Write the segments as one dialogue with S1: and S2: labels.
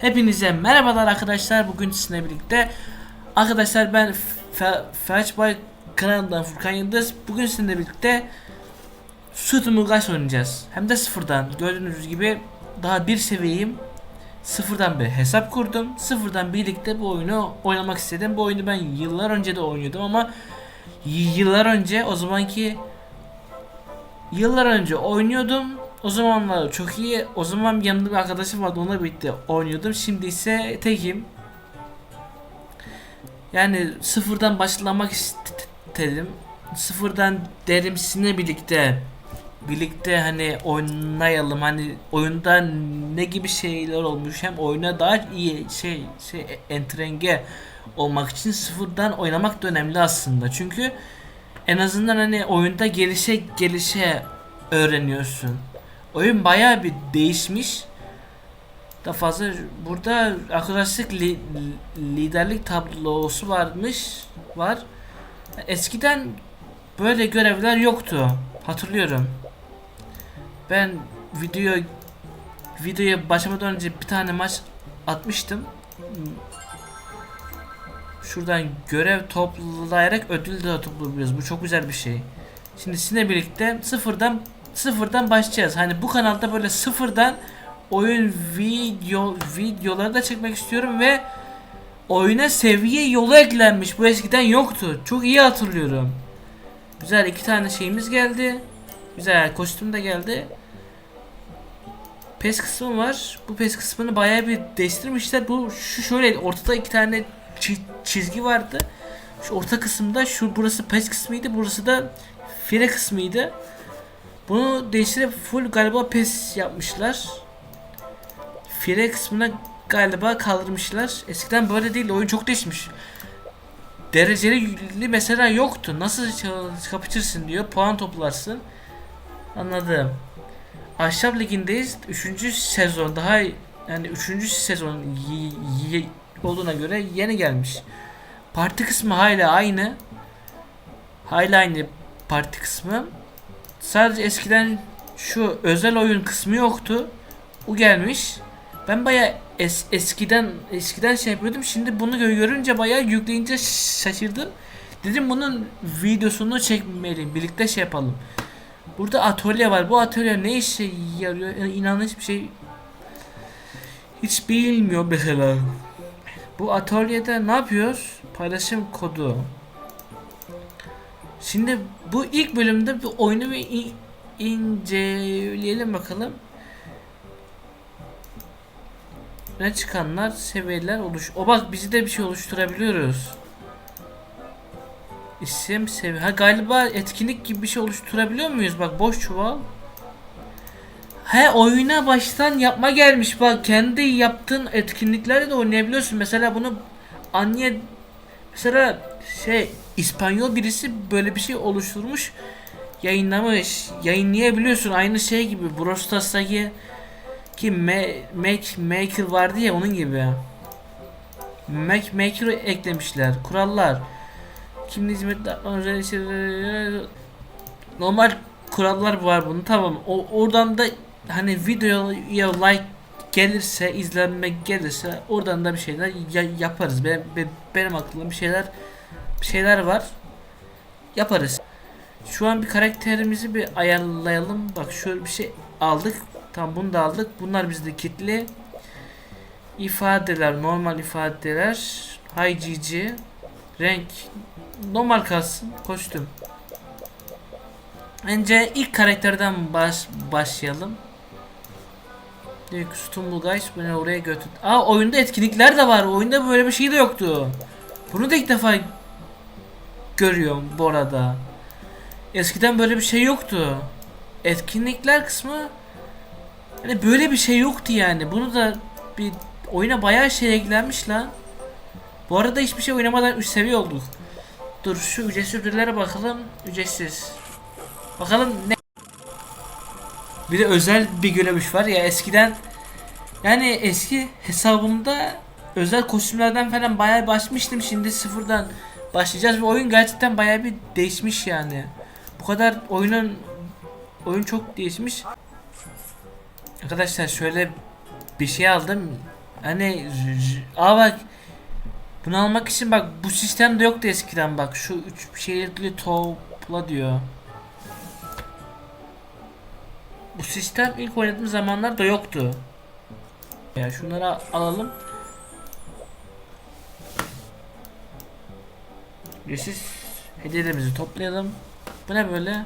S1: Hepinize merhabalar arkadaşlar. Bugün sizinle birlikte arkadaşlar ben Fe- Felç Bay kanalından Furkan Yıldız. Bugün sizinle birlikte Sütümü Guys oynayacağız. Hem de sıfırdan. Gördüğünüz gibi daha bir seviyeyim. Sıfırdan bir hesap kurdum. Sıfırdan birlikte bu oyunu oynamak istedim. Bu oyunu ben yıllar önce de oynuyordum ama yıllar önce o zamanki Yıllar önce oynuyordum. O zamanlar çok iyi. O zaman yanımda bir arkadaşım vardı. Onunla birlikte oynuyordum. Şimdi ise tekim. Yani sıfırdan başlamak istedim. Sıfırdan derim sizinle birlikte birlikte hani oynayalım hani oyunda ne gibi şeyler olmuş hem oyuna daha iyi şey şey entrenge olmak için sıfırdan oynamak da önemli aslında çünkü en azından hani oyunda gelişe gelişe öğreniyorsun. Oyun bayağı bir değişmiş. Da fazla burada arkadaşlık li- liderlik tablosu varmış var. Eskiden böyle görevler yoktu. Hatırlıyorum. Ben video videoya başlamadan önce bir tane maç atmıştım. Şuradan görev toplayarak ödül de toplayabiliyoruz. Bu çok güzel bir şey. Şimdi sizinle birlikte sıfırdan sıfırdan başlayacağız. Hani bu kanalda böyle sıfırdan oyun video videoları da çekmek istiyorum ve oyuna seviye yolu eklenmiş. Bu eskiden yoktu. Çok iyi hatırlıyorum. Güzel iki tane şeyimiz geldi. Güzel kostüm de geldi. PES kısmı var. Bu PES kısmını bayağı bir değiştirmişler. Bu şu şöyle ortada iki tane çi- çizgi vardı. Şu orta kısımda şu burası PES kısmıydı. Burası da fire kısmıydı. Bunu değiştirip full galiba PES yapmışlar. Fire kısmına galiba kaldırmışlar. Eskiden böyle değil. Oyun çok değişmiş. Dereceli mesela yoktu. Nasıl kapışırsın diyor. Puan toplarsın. Anladım. Ahşap Ligi'ndeyiz. 3. sezon daha yani 3. sezon olduğuna göre yeni gelmiş. Parti kısmı hala aynı. Hala aynı parti kısmı. Sadece eskiden şu özel oyun kısmı yoktu. O gelmiş. Ben baya es- eskiden eskiden şey yapıyordum. Şimdi bunu gö- görünce baya yükleyince şaşırdım. Dedim bunun videosunu çekmeliyim. Birlikte şey yapalım. Burada atölye var. Bu atölye ne işe yarıyor? İnanın hiçbir şey hiç bilmiyor mesela. Bu atölyede ne yapıyor? Paylaşım kodu. Şimdi bu ilk bölümde bu oyunu bir in- inceleyelim bakalım. Ne çıkanlar, seviyeler oluş. O bak bizi de bir şey oluşturabiliyoruz. İsim seviye. Ha galiba etkinlik gibi bir şey oluşturabiliyor muyuz? Bak boş çuval. He oyuna baştan yapma gelmiş bak kendi yaptığın etkinliklerle de oynayabiliyorsun. Mesela bunu anne mesela şey İspanyol birisi böyle bir şey oluşturmuş yayınlamış. Yayınlayabiliyorsun aynı şey gibi Brawl Stars'taki ki Ma- Make Maker vardı ya onun gibi. Make Maker'ı eklemişler. Kurallar. Kimli hizmetler normal kurallar var bunun tamam. O oradan da hani videoya like gelirse izlenme gelirse oradan da bir şeyler ya- yaparız. Benim, be- benim aklımda bir şeyler bir şeyler var. Yaparız. Şu an bir karakterimizi bir ayarlayalım. Bak şöyle bir şey aldık. Tamam bunu da aldık. Bunlar bizde kitli. İfadeler, normal ifadeler. GG. Renk normal kalsın. Kostüm. Önce ilk karakterden baş, başlayalım. Stumble Guys beni oraya götür. Aa oyunda etkinlikler de var. Oyunda böyle bir şey de yoktu. Bunu da ilk defa görüyorum bu arada. Eskiden böyle bir şey yoktu. Etkinlikler kısmı hani böyle bir şey yoktu yani. Bunu da bir oyuna bayağı şey eklenmiş lan. Bu arada hiçbir şey oynamadan 3 seviye olduk. Dur şu ücretsiz ödüllere bakalım. Ücretsiz. Bakalım ne bir de özel bir görevmiş var ya eskiden yani eski hesabımda özel kostümlerden falan bayağı başmıştım. Şimdi sıfırdan başlayacağız ve oyun gerçekten bayağı bir değişmiş yani. Bu kadar oyunun oyun çok değişmiş. Arkadaşlar şöyle bir şey aldım. Hani aa bak bunu almak için bak bu sistemde yoktu eskiden bak şu üç şehirli topla diyor. Bu sistem ilk oynadığım zamanlarda yoktu. Ya şunları al- alalım. Ücretsiz hediyelerimizi toplayalım. Bu ne böyle?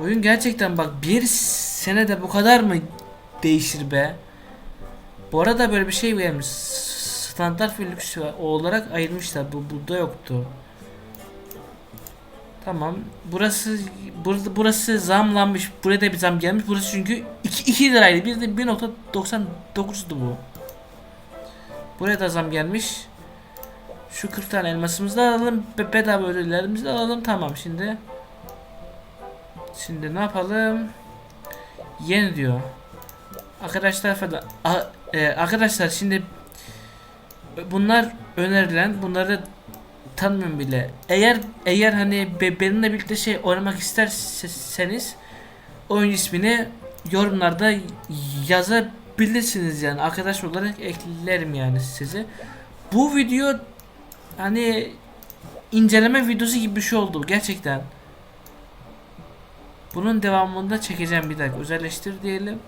S1: Oyun gerçekten bak bir senede bu kadar mı değişir be? Bu arada böyle bir şey gelmiş. Standart ve lüks olarak ayırmışlar. Bu burada yoktu. Tamam. Burası burada burası zamlanmış. Buraya da bir zam gelmiş. Burası çünkü 2, 2 liraydı. Bir de 1.99'du bu. Buraya da zam gelmiş. Şu 40 tane elmasımızı da alalım. Be bedava ödüllerimizi de alalım. Tamam şimdi. Şimdi ne yapalım? Yeni diyor. Arkadaşlar falan. A- e, arkadaşlar şimdi bunlar önerilen. Bunları tanımıyorum bile. Eğer eğer hani be- benimle birlikte şey oynamak isterseniz oyun ismini yorumlarda yazabilirsiniz yani arkadaş olarak eklerim yani sizi. Bu video hani inceleme videosu gibi bir şey oldu gerçekten. Bunun devamında çekeceğim bir dakika. Özelleştir diyelim.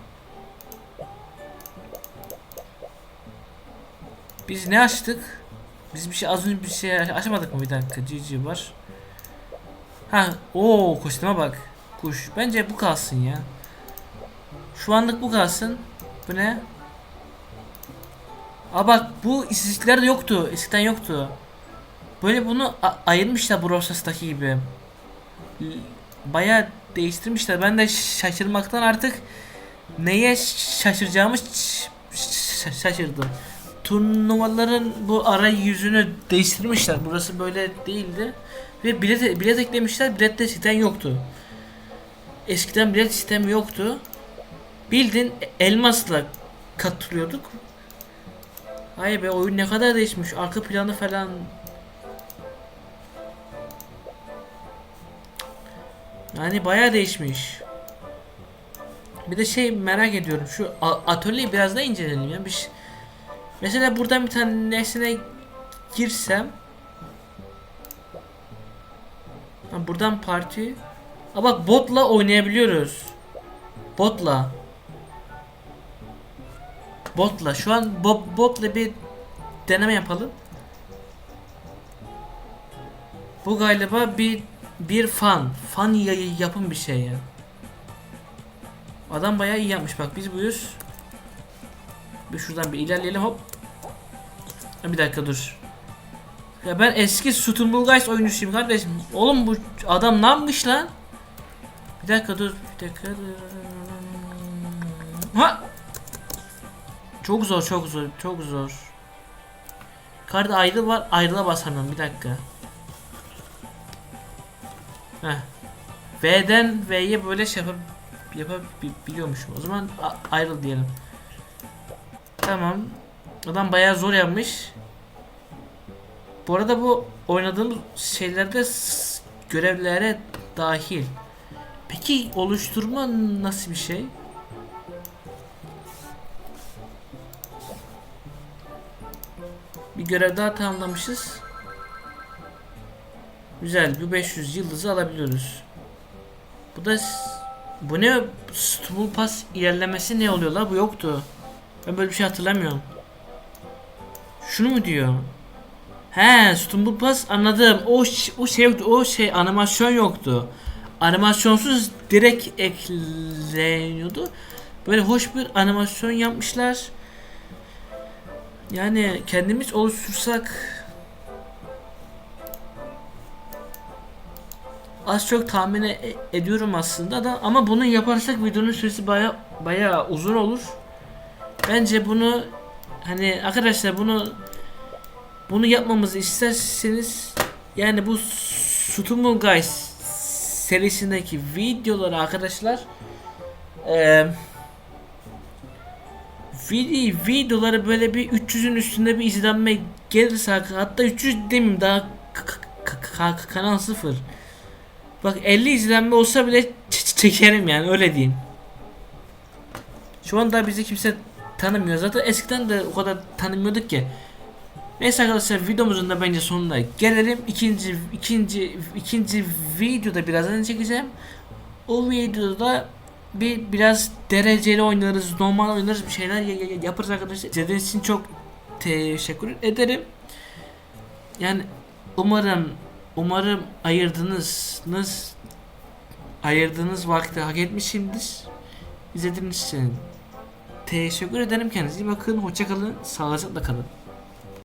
S1: Biz ne açtık? Biz bir şey az önce bir şey açmadık mı bir dakika? GG var. Ha, o kostüme bak. Kuş. Bence bu kalsın ya. Şu anlık bu kalsın. Bu ne? Aa bak bu istatistiklerde yoktu. Eskiden yoktu. Böyle bunu ayırmışlar Brosas'taki gibi. Bayağı değiştirmişler. Ben de şaşırmaktan artık neye şaşıracağımı şaşırdım. Turnuvaların bu ara yüzünü değiştirmişler. Burası böyle değildi. Ve bilet, bilet eklemişler. Bilette sistem yoktu. Eskiden bilet sistemi yoktu. Bildin elmasla katılıyorduk. Ay be oyun ne kadar değişmiş. Arka planı falan. Yani bayağı değişmiş. Bir de şey merak ediyorum. Şu atölyeyi biraz daha inceleyelim ya. Bir şey- Mesela buradan bir tanesine girsem ha, buradan parti Aa bak botla oynayabiliyoruz. Botla. Botla. Şu an bo botla bir deneme yapalım. Bu galiba bir bir fan. Fan ya- yapın bir şey ya. Adam bayağı iyi yapmış bak biz buyuz. Bir şuradan bir ilerleyelim hop. Bir dakika dur. Ya ben eski Stumble oyuncusuyum kardeşim. Oğlum bu adam ne yapmış lan? Bir dakika dur. Bir dakika dur. Ha! Çok zor, çok zor, çok zor. Karda ayrıl var, ayrıla basamıyorum. Bir dakika. Heh. V'den V'ye böyle şey yapıp yapabiliyormuşum. O zaman ayrıl diyelim. Tamam. Adam bayağı zor yapmış. Bu arada bu oynadığımız şeylerde görevlere dahil. Peki oluşturma nasıl bir şey? Bir görev daha tamamlamışız. Güzel. Bu 500 yıldızı alabiliyoruz. Bu da bu ne? Stumble Pass ilerlemesi ne oluyor la? Bu yoktu. Ben böyle bir şey hatırlamıyorum. Şunu mu diyor? He, Stumble Pass anladım. O o şey yoktu. O şey animasyon yoktu. Animasyonsuz direkt ekleniyordu. Böyle hoş bir animasyon yapmışlar. Yani kendimiz oluştursak az çok tahmin e- ediyorum aslında da ama bunu yaparsak videonun süresi baya baya uzun olur. Bence bunu hani arkadaşlar bunu bunu yapmamızı isterseniz yani bu Stumble Guys serisindeki videoları arkadaşlar eee video, videoları böyle bir 300'ün üstünde bir izlenme gelirse hatta 300 demeyeyim daha kanal sıfır. Bak 50 izlenme olsa bile çekerim yani öyle diyeyim. Şu anda bizi kimse tanımıyor. Zaten eskiden de o kadar tanımıyorduk ki. Neyse arkadaşlar videomuzun da bence sonuna gelelim. İkinci ikinci ikinci videoda birazdan çekeceğim. O videoda bir biraz dereceli oynarız, normal oynarız, bir şeyler ya- ya- yaparız arkadaşlar. İzlediğiniz için çok teşekkür ederim. Yani umarım umarım ayırdınız ayırdığınız vakti hak etmişimdir. İzlediğiniz için teşekkür ederim. Kendinize iyi bakın. Hoşça kalın. Sağlıcakla kalın.